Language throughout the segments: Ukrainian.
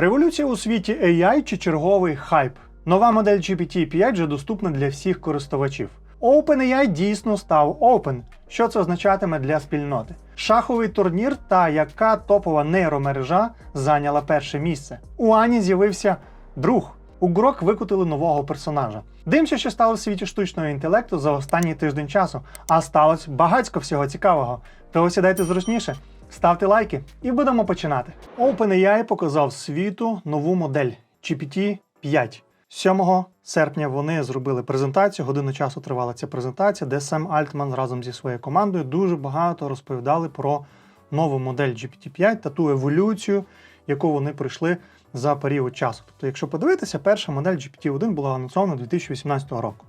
Революція у світі AI чи черговий хайп. Нова модель GPT-5 вже доступна для всіх користувачів. OpenAI дійсно став Open. Що це означатиме для спільноти? Шаховий турнір та яка топова нейромережа зайняла перше місце. У Ані з'явився друг. У Грок викотили нового персонажа. Дивимося, що стало в світі штучного інтелекту за останній тиждень часу, а сталося багатько всього цікавого. Того сідайте зручніше, ставте лайки і будемо починати. OpenAI показав світу нову модель GPT-5. 7 серпня вони зробили презентацію. Годину часу тривала ця презентація, де Сем Альтман разом зі своєю командою дуже багато розповідали про нову модель GPT-5 та ту еволюцію, яку вони пройшли за період часу. Тобто, якщо подивитися, перша модель GPT-1 була анонсована 2018 року.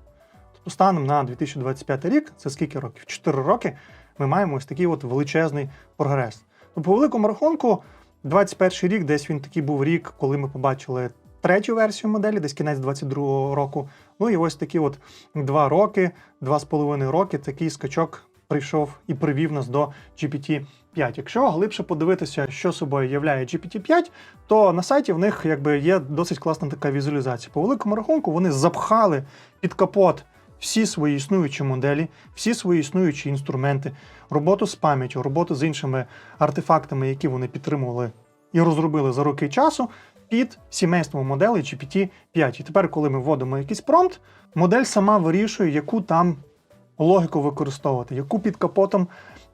Тобто, станом на 2025 рік, це скільки років? 4 роки, ми маємо ось такий от величезний прогрес. Тобто, по великому рахунку, 21 рік, десь він такий був рік, коли ми побачили третю версію моделі, десь кінець 22 року. Ну і ось такі от два роки, два з половиною роки, такий скачок прийшов і привів нас до GPT 5. Якщо глибше подивитися, що собою являє GPT-5, то на сайті в них якби є досить класна така візуалізація. По великому рахунку вони запхали під капот всі свої існуючі моделі, всі свої існуючі інструменти, роботу з пам'яттю, роботу з іншими артефактами, які вони підтримували і розробили за роки часу. Під сімейством моделей GPT-5. І тепер, коли ми вводимо якийсь промпт, модель сама вирішує, яку там логіку використовувати, яку під капотом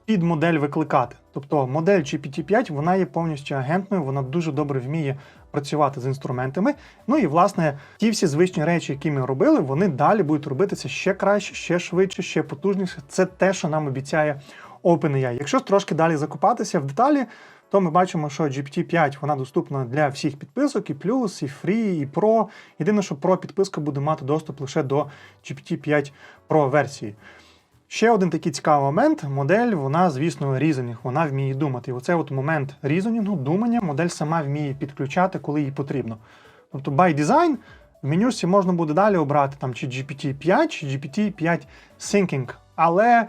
під модель викликати. Тобто модель GPT-5 вона є повністю агентною, вона дуже добре вміє працювати з інструментами. Ну і власне ті всі звичні речі, які ми робили, вони далі будуть робитися ще краще, ще швидше, ще потужніше. Це те, що нам обіцяє OpenAI. Якщо трошки далі закопатися в деталі. То ми бачимо, що GPT-5 вона доступна для всіх підписок, і плюс, і Free, і Pro. Єдине, що Pro підписка буде мати доступ лише до GPT-5 Pro версії. Ще один такий цікавий момент: модель, вона, звісно, різанінг, вона вміє думати. І оцей от момент різанінгу, думання, модель сама вміє підключати, коли їй потрібно. Тобто, by design в менюшці можна буде далі обрати там чи GPT-5, чи GPT-5 Thinking. Але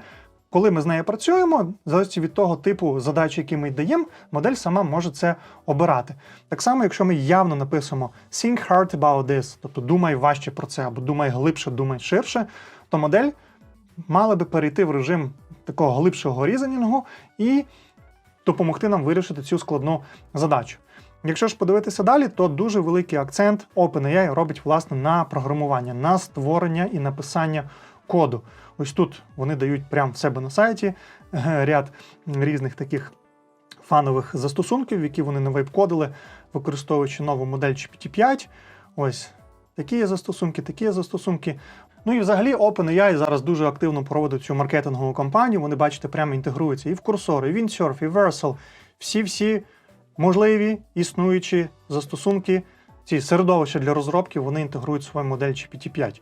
коли ми з нею працюємо, залежно від того типу задач, які ми даємо, модель сама може це обирати. Так само, якщо ми явно напишемо think hard about this, тобто думай важче про це, або думай глибше, думай ширше, то модель мала би перейти в режим такого глибшого різанінгу і допомогти нам вирішити цю складну задачу. Якщо ж подивитися далі, то дуже великий акцент OpenAI робить власне на програмування, на створення і написання коду. Ось тут вони дають прямо в себе на сайті е, ряд різних таких фанових застосунків, які вони не вейп-кодили, використовуючи нову модель GPT-5. Ось такі застосунки, такі застосунки. Ну і взагалі OpenAI зараз дуже активно проводить цю маркетингову кампанію. Вони, бачите, прямо інтегруються і в курсори, і в Windsurf, і Versal. Всі-всі можливі існуючі застосунки, ці середовища для розробки, вони інтегрують свою модель GPT-5.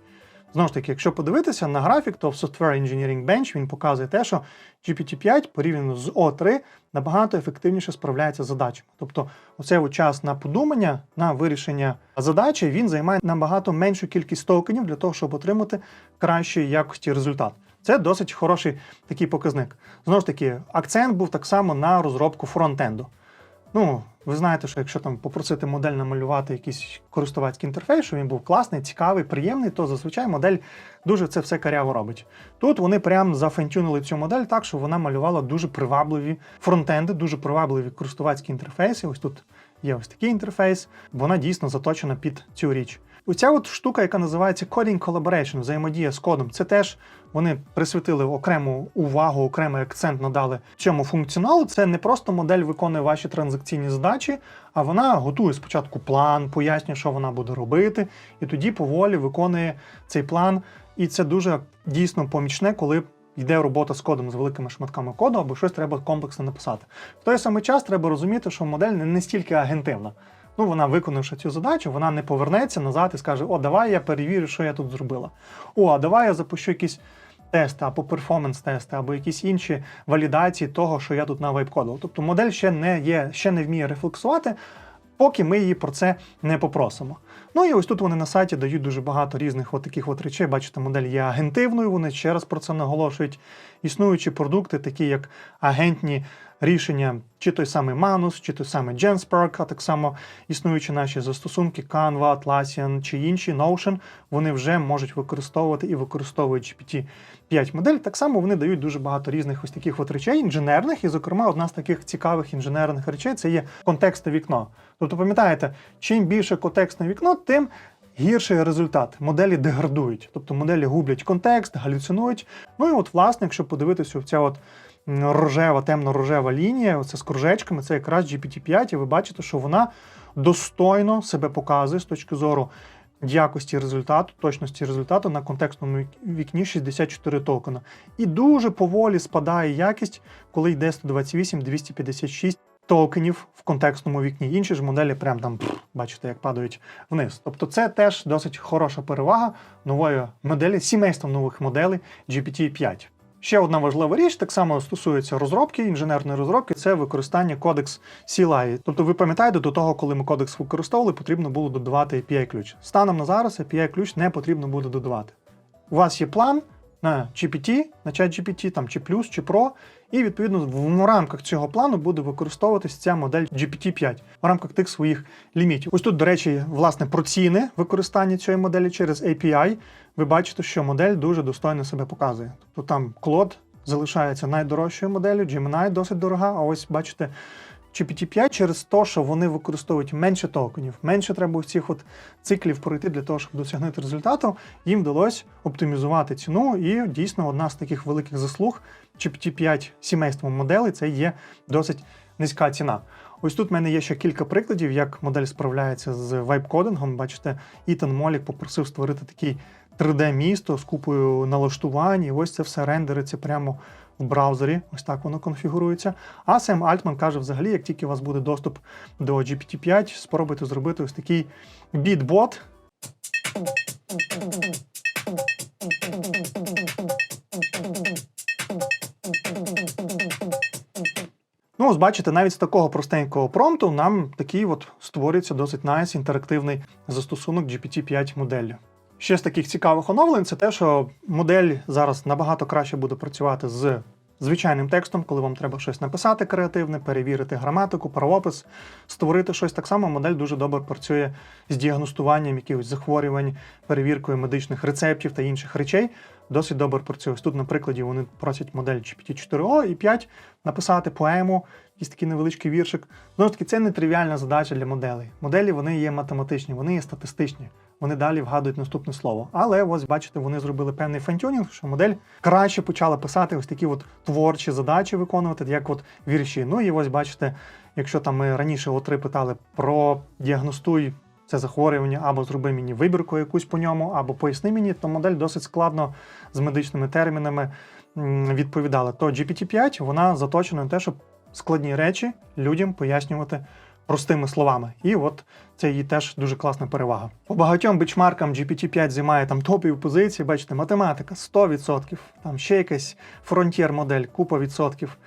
Знову ж таки, якщо подивитися на графік, то в Software Engineering Bench він показує те, що GPT-5 порівняно з O3 набагато ефективніше справляється з задачами. Тобто, оцей час на подумання, на вирішення задачі, він займає набагато меншу кількість токенів для того, щоб отримати кращої якості результат. Це досить хороший такий показник. Знову ж таки, акцент був так само на розробку фронтенду. Ну, ви знаєте, що якщо там попросити модель намалювати якийсь користувацький інтерфейс, що він був класний, цікавий, приємний, то зазвичай модель дуже це все каряво робить. Тут вони прям зафентюнили цю модель так, що вона малювала дуже привабливі фронтенди, дуже привабливі користувацькі інтерфейси. Ось тут є ось такий інтерфейс, вона дійсно заточена під цю річ. Оця от штука, яка називається Coding Collaboration, взаємодія з кодом, це теж вони присвятили окрему увагу, окремий акцент надали цьому функціоналу. Це не просто модель виконує ваші транзакційні задачі, а вона готує спочатку план, пояснює, що вона буде робити, і тоді поволі виконує цей план. І це дуже дійсно помічне, коли йде робота з кодом з великими шматками коду, або щось треба комплексно написати. В той самий час треба розуміти, що модель не настільки агентивна. Ну, вона, виконавши цю задачу, вона не повернеться назад і скаже: О, давай я перевірю, що я тут зробила. О, а давай я запущу якісь тести або перформанс-тести, або якісь інші валідації того, що я тут на вейп-кодував. Тобто модель ще не є, ще не вміє рефлексувати, поки ми її про це не попросимо. Ну і ось тут вони на сайті дають дуже багато різних от таких от речей. Бачите, модель є агентивною, вони ще раз про це наголошують. Існуючі продукти, такі як агентні рішення, чи той самий Manus, чи той самий GenSpark, а так само існуючі наші застосунки Canva, Atlassian чи інші Notion, вони вже можуть використовувати і використовують GPT-5 модель. Так само вони дають дуже багато різних ось таких от речей інженерних, і, зокрема, одна з таких цікавих інженерних речей це є контекстне вікно. Тобто, пам'ятаєте, чим більше контекстне вікно, тим гірший результат. Моделі деградують, тобто моделі гублять контекст, галюцинують. Ну і от, власне, якщо подивитися в ця от рожева, темно-рожева лінія, оце з кружечками, це якраз GPT-5, і ви бачите, що вона достойно себе показує з точки зору якості результату, точності результату на контекстному вікні 64 токена. І дуже поволі спадає якість, коли йде 128, 256 токенів в контекстному вікні. Інші ж моделі прям там, бачите, як падають вниз. Тобто це теж досить хороша перевага нової моделі, сімейства нових моделей GPT-5. Ще одна важлива річ, так само стосується розробки, інженерної розробки, це використання кодекс CLI. Тобто ви пам'ятаєте, до того, коли ми кодекс використовували, потрібно було додавати API-ключ. Станом на зараз API-ключ не потрібно буде додавати. У вас є план на GPT, на ChatGPT, там чи плюс, чи Pro, і відповідно в, рамках цього плану буде використовуватись ця модель GPT-5 в рамках тих своїх лімітів. Ось тут, до речі, власне про ціни використання цієї моделі через API. Ви бачите, що модель дуже достойно себе показує. Тобто там Claude залишається найдорожчою моделлю, Gemini досить дорога. А ось бачите, GPT-5 через те, що вони використовують менше токенів, менше треба цих от циклів пройти для того, щоб досягнути результату. Їм вдалося оптимізувати ціну, і дійсно одна з таких великих заслуг GPT-5 сімейством моделей це є досить низька ціна. Ось тут в мене є ще кілька прикладів, як модель справляється з вайп-кодингом. Бачите, Ітан Молік попросив створити такий 3D-місто з купою налаштувань, і ось це все рендериться прямо в браузері. Ось так воно конфігурується. А Сем Альтман каже, взагалі, як тільки у вас буде доступ до GPT-5, спробуйте зробити ось такий бітбот. Ну, ось бачите, навіть з такого простенького промпту нам такий от створюється досить найс інтерактивний застосунок GPT-5 моделлю. Ще з таких цікавих оновлень це те, що модель зараз набагато краще буде працювати з звичайним текстом, коли вам треба щось написати креативне, перевірити граматику, правопис, створити щось. Так само модель дуже добре працює з діагностуванням якихось захворювань, перевіркою медичних рецептів та інших речей. Досить добре працює. Тут, на прикладі, вони просять модель GPT-4O і 5 написати поему, якийсь такий невеличкий віршик. Знову ж таки, це не тривіальна задача для моделей. Моделі вони є математичні, вони є статистичні. Вони далі вгадують наступне слово. Але ось бачите, вони зробили певний фантюнінг, що модель краще почала писати ось такі от творчі задачі виконувати, як от вірші. Ну і ось бачите, якщо там ми раніше о3 питали про діагностуй це захворювання, або зроби мені вибірку якусь по ньому, або поясни мені, то модель досить складно з медичними термінами відповідала. То GPT-5 вона заточена на те, щоб складні речі людям пояснювати простими словами. І от це її теж дуже класна перевага. По багатьом бічмаркам GPT-5 займає там топові позиції, бачите, математика 100%, там ще якась фронтір модель, купа відсотків.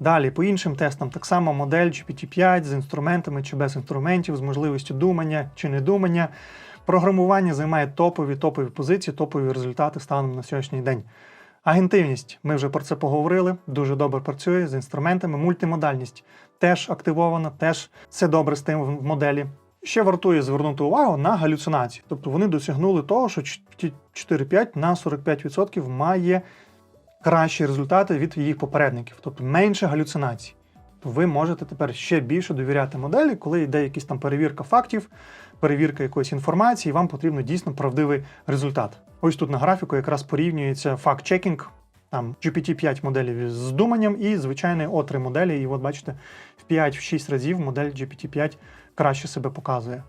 Далі, по іншим тестам, так само модель GPT-5 з інструментами чи без інструментів, з можливістю думання чи не думання. Програмування займає топові топові позиції, топові результати станом на сьогоднішній день. Агентивність, ми вже про це поговорили, дуже добре працює з інструментами. Мультимодальність теж активована, теж все добре з тим в моделі. Ще вартує звернути увагу на галюцинації. Тобто вони досягнули того, що 4.5 на 45% має кращі результати від їх попередників, тобто менше галюцинацій. Ви можете тепер ще більше довіряти моделі, коли йде якась там перевірка фактів, перевірка якоїсь інформації, і вам потрібно дійсно правдивий результат. Ось тут на графіку якраз порівнюється факт-чекінг, там GPT-5 моделів з думанням і звичайний O3 моделі. І от бачите, в 5-6 разів модель GPT-5 краще себе показує.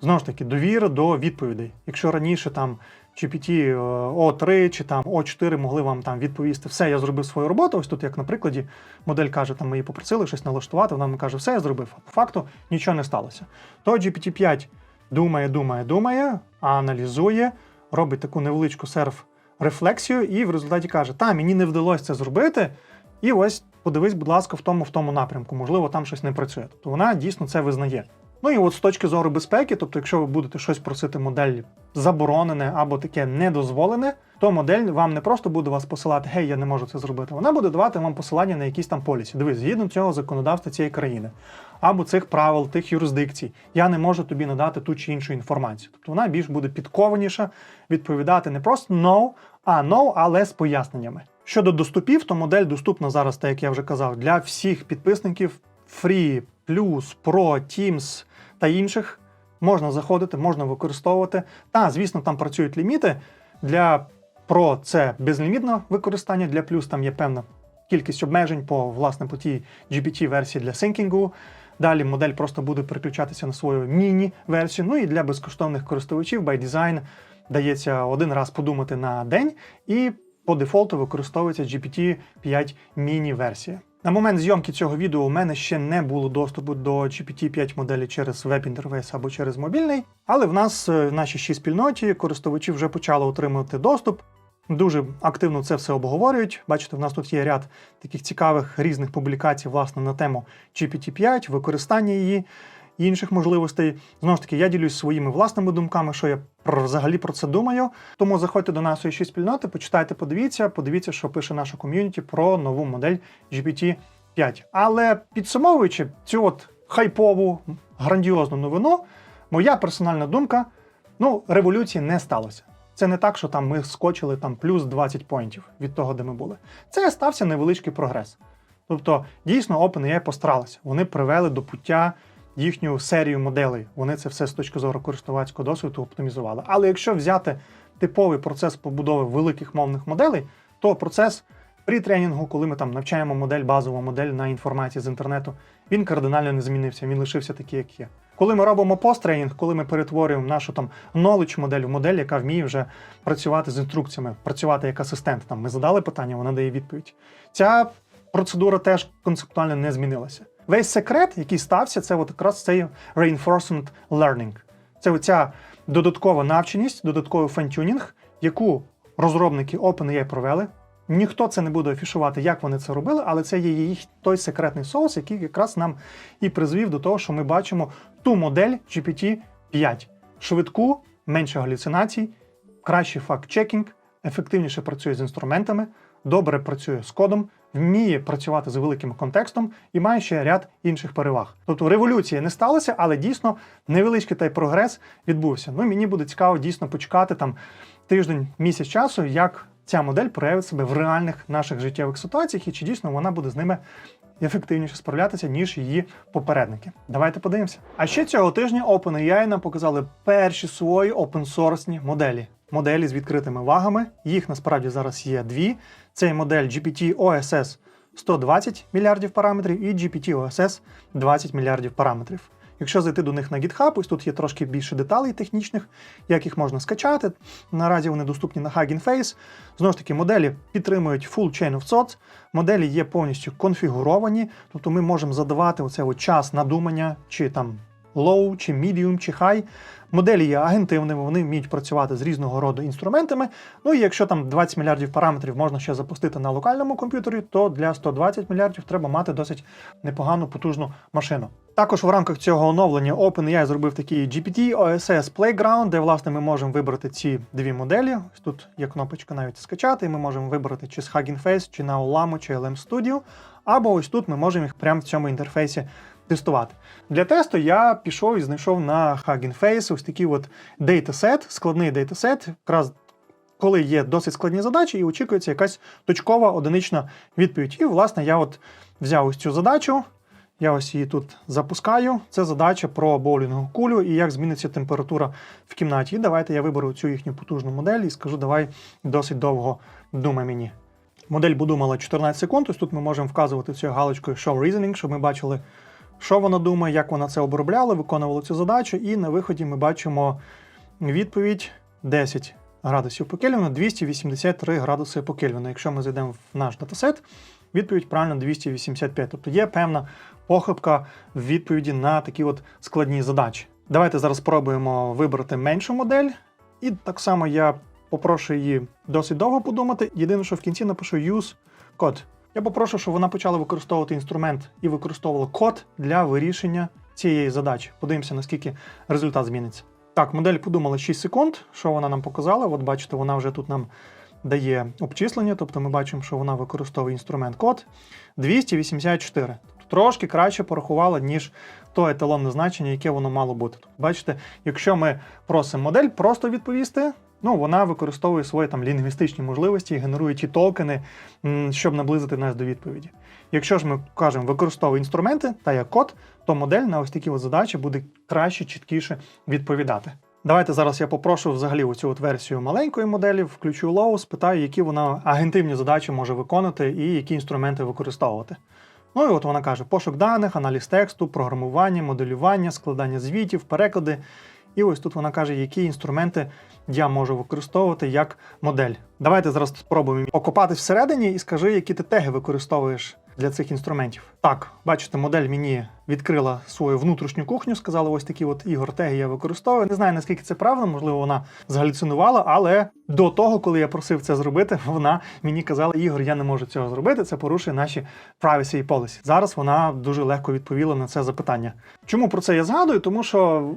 Знову ж таки, довіра до відповідей. Якщо раніше там GPT е, O3 чи там O4 могли вам там відповісти, все, я зробив свою роботу. Ось тут, як на прикладі, модель каже, там ми її попросили щось налаштувати, вона каже, все, я зробив. А по факту нічого не сталося. То GPT-5 думає, думає, думає, аналізує, робить таку невеличку серф рефлексію, і в результаті каже: Та, мені не вдалося це зробити. І ось подивись, будь ласка, в тому в тому напрямку. Можливо, там щось не працює. Тобто вона дійсно це визнає. Ну і от з точки зору безпеки, тобто, якщо ви будете щось просити модель заборонене або таке недозволене, то модель вам не просто буде вас посилати, гей, я не можу це зробити. Вона буде давати вам посилання на якісь там полісі. Дивись, згідно цього законодавства цієї країни або цих правил, тих юрисдикцій, я не можу тобі надати ту чи іншу інформацію. Тобто вона більш буде підкованіша, відповідати не просто no, а no, але з поясненнями. Щодо доступів, то модель доступна зараз, так як я вже казав, для всіх підписників Free, Plus, Pro, Teams та інших. Можна заходити, можна використовувати. Та, звісно, там працюють ліміти. Для Pro це безлімітне використання, для Plus там є певна кількість обмежень по власне по тій GPT-версії для синкінгу. Далі модель просто буде переключатися на свою міні-версію. Ну і для безкоштовних користувачів by Design дається один раз подумати на день, і по дефолту використовується GPT-5 міні-версія. На момент зйомки цього відео у мене ще не було доступу до GPT-5 моделі через веб-інтерфейс або через мобільний, але в нас е, в нашій ще спільноті користувачі вже почали отримувати доступ. Дуже активно це все обговорюють. Бачите, в нас тут є ряд таких цікавих різних публікацій, власне, на тему GPT-5, використання її інших можливостей. Знову ж таки, я ділюсь своїми власними думками, що я взагалі про це думаю. Тому заходьте до нашої ще спільноти, почитайте, подивіться, подивіться, що пише наша ком'юніті про нову модель GPT-5. Але підсумовуючи цю от хайпову грандіозну новину, моя персональна думка: ну, революції не сталося. Це не так, що там ми скочили там плюс 20 поінтів від того, де ми були. Це стався невеличкий прогрес. Тобто, дійсно, OpenAI постаралися. Вони привели до пуття їхню серію моделей. Вони це все з точки зору користувацького досвіду оптимізували. Але якщо взяти типовий процес побудови великих мовних моделей, то процес при тренінгу, коли ми там навчаємо модель, базову модель на інформації з інтернету, він кардинально не змінився, він лишився такий, як є. Коли ми робимо посттренінг, коли ми перетворюємо нашу там knowledge модель в модель, яка вміє вже працювати з інструкціями, працювати як асистент. Там ми задали питання, вона дає відповідь. Ця процедура теж концептуально не змінилася. Весь секрет, який стався, це от якраз цей reinforcement learning. Це оця додаткова навченість, додатковий фантюнінг, яку розробники OpenAI провели. Ніхто це не буде афішувати, як вони це робили, але це є їх той секретний соус, який якраз нам і призвів до того, що ми бачимо ту модель GPT-5. Швидку, менше галюцинацій, кращий факт-чекінг, ефективніше працює з інструментами, добре працює з кодом, вміє працювати з великим контекстом і має ще ряд інших переваг. Тобто революція не сталася, але дійсно невеличкий той прогрес відбувся. Ну мені буде цікаво дійсно почекати там тиждень, місяць часу, як ця модель проявить себе в реальних наших життєвих ситуаціях, і чи дійсно вона буде з ними ефективніше справлятися, ніж її попередники. Давайте подивимося. А ще цього тижня OpenAI нам показали перші свої опенсорсні моделі. Моделі з відкритими вагами. Їх насправді зараз є дві. Це модель GPT OSS 120 мільярдів параметрів і GPT OSS 20 мільярдів параметрів. Якщо зайти до них на GitHub, ось тут є трошки більше деталей технічних, як їх можна скачати. Наразі вони доступні на Hugging Face. Знову ж таки, моделі підтримують Full Chain of Thoughts, моделі є повністю конфігуровані, тобто ми можемо задавати оце час надумання, чи там low, чи medium, чи high. Моделі є агентивними, вони вміють працювати з різного роду інструментами. Ну і якщо там 20 мільярдів параметрів можна ще запустити на локальному комп'ютері, то для 120 мільярдів треба мати досить непогану потужну машину. Також в рамках цього оновлення OpenAI зробив такий GPT OSS Playground, де власне ми можемо вибрати ці дві моделі. Тут є кнопочка навіть скачати, і ми можемо вибрати чи з Hugging Face, чи на Olamo, чи LM Studio. Або ось тут ми можемо їх прямо в цьому інтерфейсі тестувати. Для тесту я пішов і знайшов на Hugging Face ось такий от дейтасет, складний дейтасет, якраз коли є досить складні задачі, і очікується якась точкова одинична відповідь. І, власне, я от взяв ось цю задачу. Я ось її тут запускаю. Це задача про боулінгову кулю і як зміниться температура в кімнаті. І давайте я виберу цю їхню потужну модель і скажу, давай досить довго думай мені. Модель будумала 14 секунд. Ось тут ми можемо вказувати цією галочкою Show Reasoning, щоб ми бачили, що вона думає, як вона це обробляла, виконувала цю задачу. І на виході ми бачимо відповідь 10 градусів по Кельвіну, 283 градуси по Кельвіну. Якщо ми зайдемо в наш датасет, відповідь правильно 285. Тобто є певна похибка в відповіді на такі от складні задачі. Давайте зараз спробуємо вибрати меншу модель. І так само я попрошу її досить довго подумати. Єдине, що в кінці напишу use code. Я попрошу, щоб вона почала використовувати інструмент і використовувала код для вирішення цієї задачі. Подивимося, наскільки результат зміниться. Так, модель подумала 6 секунд. Що вона нам показала? От бачите, вона вже тут нам дає обчислення, тобто ми бачимо, що вона використовує інструмент код 284. Тобто трошки краще порахувала, ніж то еталонне значення, яке воно мало бути. Тобто, бачите, якщо ми просимо модель просто відповісти, ну вона використовує свої там лінгвістичні можливості і генерує ті токени, щоб наблизити нас до відповіді. Якщо ж ми кажемо використовуй інструменти та як код, то модель на ось такі от задачі буде краще, чіткіше відповідати. Давайте зараз я попрошу взагалі оцю от версію маленької моделі, включу Low, спитаю, які вона агентивні задачі може виконати і які інструменти використовувати. Ну і от вона каже: пошук даних, аналіз тексту, програмування, моделювання, складання звітів, переклади. І ось тут вона каже, які інструменти я можу використовувати як модель. Давайте зараз спробуємо окопатись всередині і скажи, які ти теги використовуєш для цих інструментів. Так, бачите, модель мені відкрила свою внутрішню кухню, сказала, ось такі от ігор теги я використовую. Не знаю, наскільки це правда, можливо, вона згалюцинувала, але до того, коли я просив це зробити, вона мені казала, Ігор, я не можу цього зробити, це порушує наші privacy policy. Зараз вона дуже легко відповіла на це запитання. Чому про це я згадую? Тому що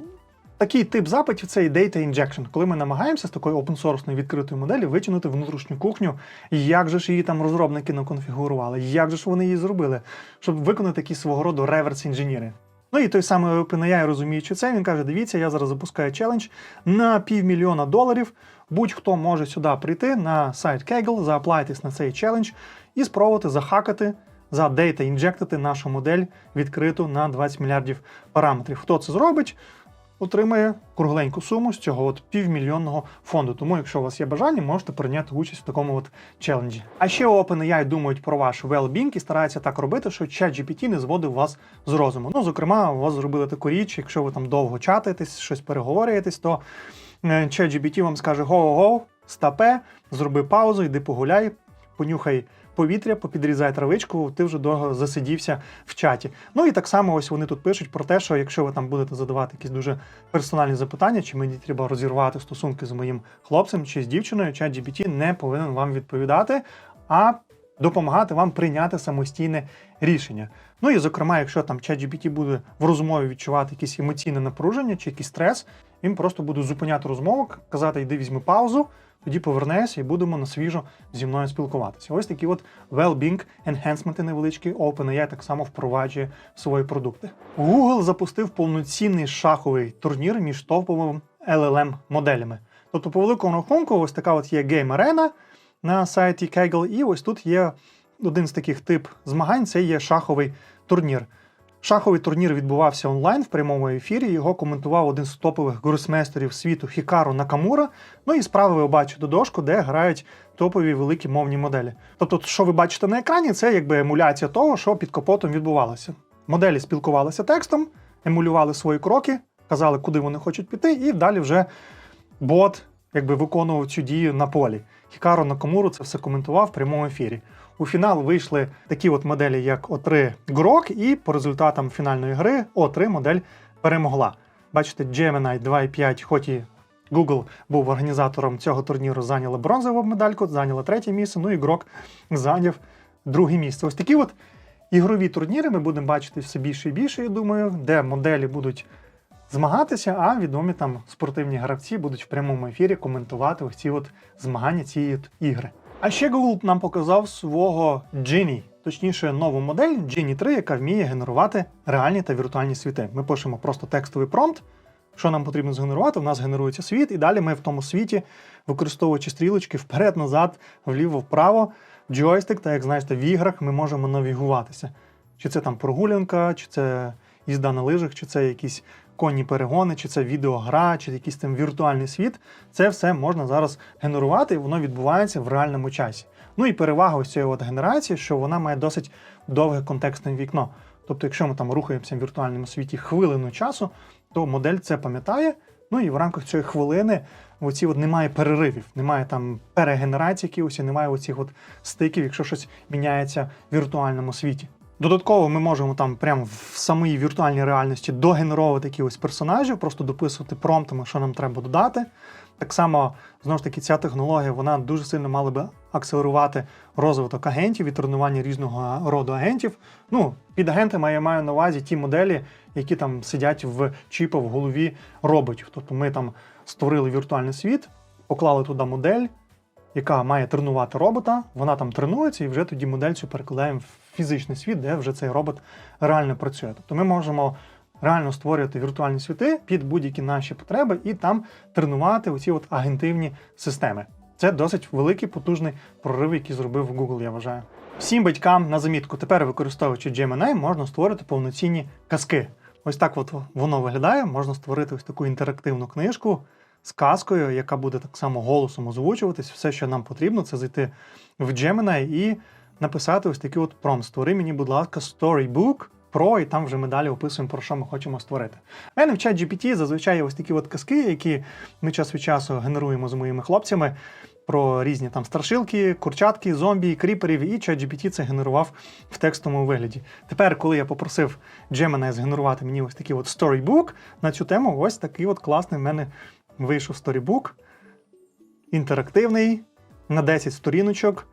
Такий тип запитів це і data injection, коли ми намагаємося з такої open-source відкритої моделі витягнути внутрішню кухню, як же ж її там розробники наконфігурували, як же ж вони її зробили, щоб виконати якісь свого роду реверс інженери. Ну і той самий OpenAI, розуміючи це, він каже: дивіться, я зараз запускаю челендж на півмільйона доларів. Будь-хто може сюди прийти на сайт Kaggle, зааплайтись на цей челендж і спробувати захакати, за дейта інжектити нашу модель відкриту на 20 мільярдів параметрів. Хто це зробить? Отримає кругленьку суму з цього от півмільйонного фонду. Тому, якщо у вас є бажання, можете прийняти участь в такому от челенджі. А ще OpenAI думають про ваш well-being і стараються так робити, що ChatGPT не зводив вас з розуму. Ну, зокрема, у вас зробили таку річ, якщо ви там довго чатаєтесь, щось переговорюєтесь, то е, ChatGPT вам скаже: го-го, стапе, зроби паузу, йди погуляй, понюхай повітря, попідрізай травичку, ти вже довго засидівся в чаті. Ну і так само ось вони тут пишуть про те, що якщо ви там будете задавати якісь дуже персональні запитання, чи мені треба розірвати стосунки з моїм хлопцем чи з дівчиною, чат GPT не повинен вам відповідати, а допомагати вам прийняти самостійне рішення. Ну і зокрема, якщо там ChatGPT буде в розмові відчувати якісь емоційне напруження чи якийсь стрес, він просто буде зупиняти розмову, казати, йди візьми паузу тоді повернешся і будемо на свіжо зі мною спілкуватися. Ось такі от well-being enhancement невеличкі OpenAI так само впроваджує свої продукти. Google запустив повноцінний шаховий турнір між топовими LLM моделями. Тобто, по великому рахунку, ось така от є гейм-арена на сайті Kaggle, і ось тут є один з таких тип змагань це є шаховий турнір. Шаховий турнір відбувався онлайн в прямому ефірі. Його коментував один з топових гросмейстерів світу Хікару Накамура. Ну і справа ви бачите дошку, де грають топові великі мовні моделі. Тобто, що ви бачите на екрані, це якби емуляція того, що під капотом відбувалося. Моделі спілкувалися текстом, емулювали свої кроки, казали, куди вони хочуть піти, і далі вже бот якби виконував цю дію на полі. Хікаро Накамуру це все коментував в прямому ефірі. У фінал вийшли такі от моделі, як O3 Grok, і по результатам фінальної гри O3 модель перемогла. Бачите, Gemini 2.5, хоч і Google був організатором цього турніру, зайняла бронзову медальку, зайняла третє місце, ну і Grok зайняв друге місце. Ось такі от ігрові турніри ми будемо бачити все більше і більше, я думаю, де моделі будуть змагатися, а відомі там спортивні гравці будуть в прямому ефірі коментувати ось ці от змагання цієї от ігри. А ще Google нам показав свого Genie, точніше, нову модель Genie 3, яка вміє генерувати реальні та віртуальні світи. Ми пишемо просто текстовий промпт. Що нам потрібно згенерувати? У нас генерується світ, і далі ми в тому світі, використовуючи стрілочки вперед-назад, вліво-вправо, джойстик, та як знаєте, в іграх ми можемо навігуватися. Чи це там прогулянка, чи це їзда на лижах, чи це якісь конні перегони, чи це відеогра, чи якийсь там віртуальний світ. Це все можна зараз генерувати, і воно відбувається в реальному часі. Ну і перевага ось цієї от генерації, що вона має досить довге контекстне вікно. Тобто, якщо ми там рухаємося в віртуальному світі хвилину часу, то модель це пам'ятає. Ну і в рамках цієї хвилини оці от немає переривів, немає там перегенерації якихось, немає оцих от стиків, якщо щось міняється в віртуальному світі. Додатково ми можемо там прямо в самій віртуальній реальності догенеровувати якихось персонажів, просто дописувати промптами, що нам треба додати. Так само, знову ж таки, ця технологія вона дуже сильно мала би акселерувати розвиток агентів і тренування різного роду агентів. Ну, під агентами я маю на увазі ті моделі, які там сидять в чіпа в голові роботів. Тобто ми там створили віртуальний світ, поклали туди модель, яка має тренувати робота, вона там тренується, і вже тоді модель цю перекладаємо в фізичний світ, де вже цей робот реально працює. Тобто ми можемо реально створювати віртуальні світи під будь-які наші потреби і там тренувати оці от агентивні системи. Це досить великий потужний прорив, який зробив Google, я вважаю. Всім батькам на замітку, тепер використовуючи Gemini, можна створити повноцінні казки. Ось так от воно виглядає. Можна створити ось таку інтерактивну книжку з казкою, яка буде так само голосом озвучуватись. Все, що нам потрібно, це зайти в Gemini і написати ось такий от промпт. Створи мені, будь ласка, storybook про, і там вже ми далі описуємо, про що ми хочемо створити. У мене в чат GPT зазвичай ось такі от казки, які ми час від часу генеруємо з моїми хлопцями. Про різні там страшилки, курчатки, зомбі, кріперів, і ChatGPT це генерував в текстовому вигляді. Тепер, коли я попросив Gemini згенерувати мені ось такий от storybook на цю тему, ось такий от класний в мене вийшов сторібук. Інтерактивний на 10 сторіночок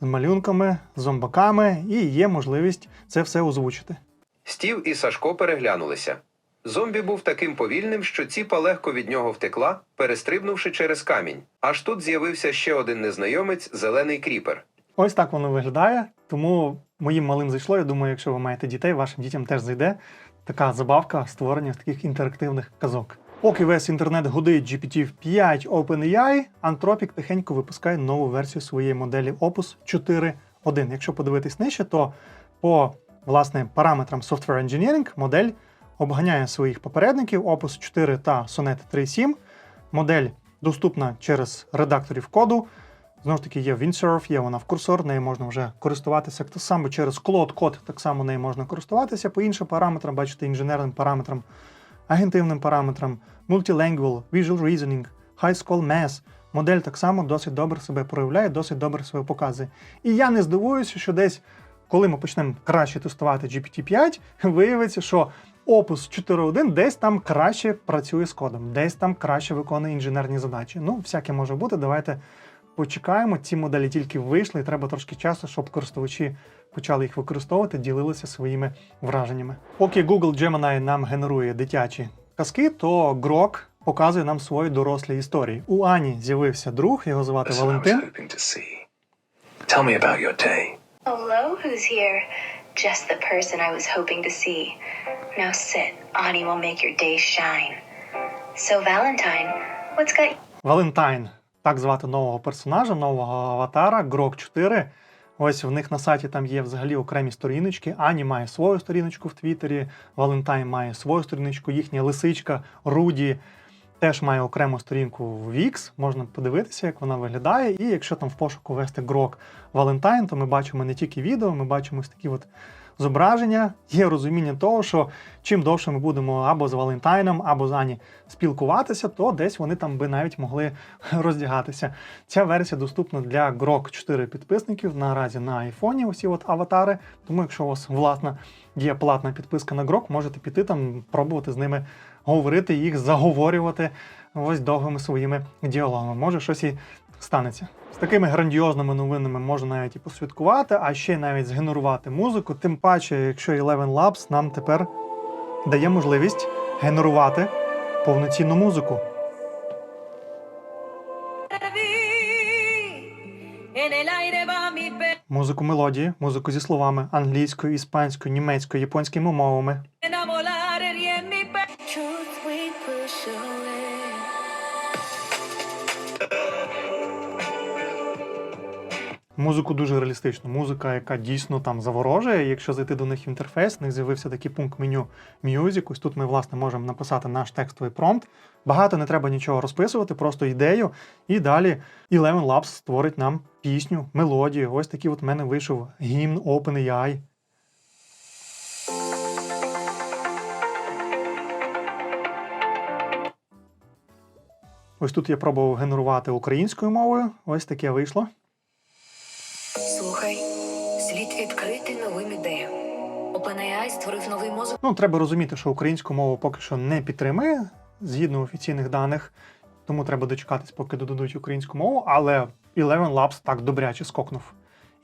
з малюнками, з зомбаками, і є можливість це все озвучити. Стів і Сашко переглянулися. Зомбі був таким повільним, що ціпа легко від нього втекла, перестрибнувши через камінь. Аж тут з'явився ще один незнайомець зелений кріпер. Ось так воно виглядає. Тому моїм малим зайшло. Я думаю, якщо ви маєте дітей, вашим дітям теж зайде така забавка створення таких інтерактивних казок. Поки весь інтернет гудить GPT-5 OpenAI, Anthropic тихенько випускає нову версію своєї моделі Opus 4.1. Якщо подивитись нижче, то по власне параметрам Software Engineering модель обганяє своїх попередників Opus 4 та Sonnet 3.7. Модель доступна через редакторів коду. Знову ж таки, є Windsurf, є вона в курсор, нею можна вже користуватися само через Cloud код, так само нею можна користуватися. По іншим параметрам, бачите, інженерним параметрам, агентивним параметрам, Multilingual, Visual Reasoning, High School Math. Модель так само досить добре себе проявляє, досить добре себе показує. І я не здивуюся, що десь, коли ми почнемо краще тестувати GPT-5, виявиться, що Opus 4.1 десь там краще працює з кодом, десь там краще виконує інженерні задачі. Ну, всяке може бути. Давайте почекаємо. Ці моделі тільки вийшли, і треба трошки часу, щоб користувачі почали їх використовувати, ділилися своїми враженнями. Поки Google Gemini нам генерує дитячі казки, то Grok показує нам свої дорослі історії. У Ані з'явився друг, його звати Валентин. Tell me about your day. Hello, who's here? Just the person I was hoping to see. Now sit. Ani will make your day shine. So, Valentine, what's got Валентайн, так звати нового персонажа, нового аватара, Grok 4. Ось в них на сайті там є взагалі окремі сторіночки. Ані має свою сторіночку в Твіттері, Валентайн має свою сторіночку, їхня лисичка Руді теж має окрему сторінку в Wix. Можна подивитися, як вона виглядає. І якщо там в пошуку ввести Grok Валентайн, то ми бачимо не тільки відео, ми бачимо ось такі от зображення. Є розуміння того, що чим довше ми будемо або з Валентайном, або з Ані спілкуватися, то десь вони там би навіть могли роздягатися. Ця версія доступна для Grok 4 підписників наразі на айфоні. Усі от аватари. Тому, якщо у вас власна є платна підписка на Grok, можете піти там, пробувати з ними говорити, їх заговорювати ось довгими своїми діалогами. Може, щось і станеться. З такими грандіозними новинами можна навіть і посвяткувати, а ще й навіть згенерувати музику. Тим паче, якщо Eleven Labs нам тепер дає можливість генерувати повноцінну музику. Музику мелодії, музику зі словами англійською, іспанською, німецькою, японськими мовами. Музику дуже реалістичну. Музика, яка дійсно там заворожує. Якщо зайти до них в інтерфейс, в них з'явився такий пункт меню Music. Ось тут ми власне можемо написати наш текстовий промпт. Багато не треба нічого розписувати, просто ідею. І далі Eleven Labs створить нам пісню, мелодію. Ось такий от в мене вийшов гімн OpenAI. Ось тут я пробував генерувати українською мовою. Ось таке вийшло. Слухай, слід відкрити новим ідеям. OpenAI створив новий мозок. Ну, треба розуміти, що українську мову поки що не підтримує згідно офіційних даних, тому треба дочекатись, поки додадуть українську мову, але Eleven Labs так добряче скокнув.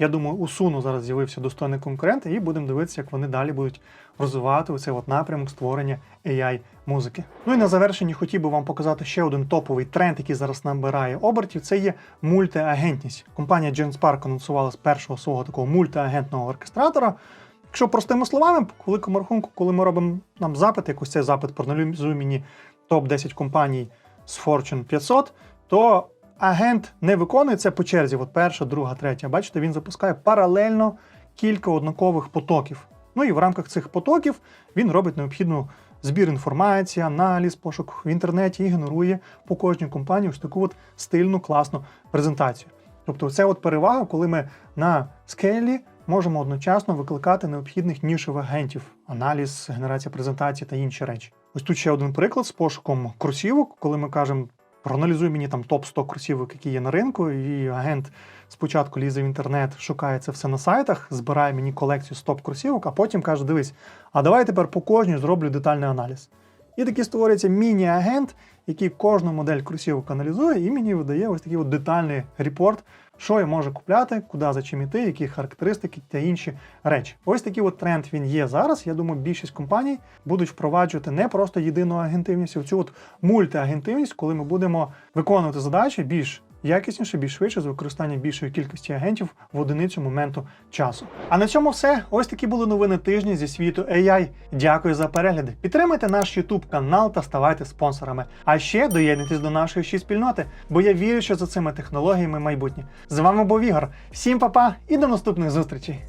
Я думаю, у Суну зараз з'явився достойний конкурент, і будемо дивитися, як вони далі будуть розвивати оцей от напрямок створення AI музики. Ну і на завершенні хотів би вам показати ще один топовий тренд, який зараз набирає обертів. Це є мультиагентність. Компанія Genspark анонсувала з першого свого такого мультиагентного оркестратора. Якщо простими словами, по великому рахунку, коли ми робимо нам запит, якось цей запит проаналізує мені топ-10 компаній з Fortune 500, то агент не виконує це по черзі. От перша, друга, третя. Бачите, він запускає паралельно кілька однакових потоків. Ну і в рамках цих потоків він робить необхідну збір інформації, аналіз, пошук в інтернеті і генерує по кожній компанії ось таку от стильну, класну презентацію. Тобто, це от перевага, коли ми на скелі можемо одночасно викликати необхідних нішевих агентів, аналіз, генерація презентації та інші речі. Ось тут ще один приклад з пошуком кросівок, коли ми кажемо. Проаналізуй мені там топ 100 курсівок, які є на ринку, і агент спочатку лізе в інтернет, шукає це все на сайтах, збирає мені колекцію з топ кросівок, а потім каже: дивись, а давай тепер по кожній зроблю детальний аналіз. І таки створюється міні-агент, який кожну модель курсівок аналізує і мені видає ось такий от детальний репорт, що я можу купляти, куди за чим іти, які характеристики та інші речі. Ось такий от тренд він є зараз. Я думаю, більшість компаній будуть впроваджувати не просто єдину агентивність, а цю от мультиагентивність, коли ми будемо виконувати задачі більш якісніше, більш швидше з використанням більшої кількості агентів в одиницю моменту часу. А на цьому все. Ось такі були новини тижня зі світу AI. Дякую за перегляди. Підтримайте наш YouTube канал та ставайте спонсорами. А ще доєднуйтесь до нашої ще спільноти, бо я вірю, що за цими технологіями майбутнє. З вами був Ігор. Всім па-па і до наступних зустрічей!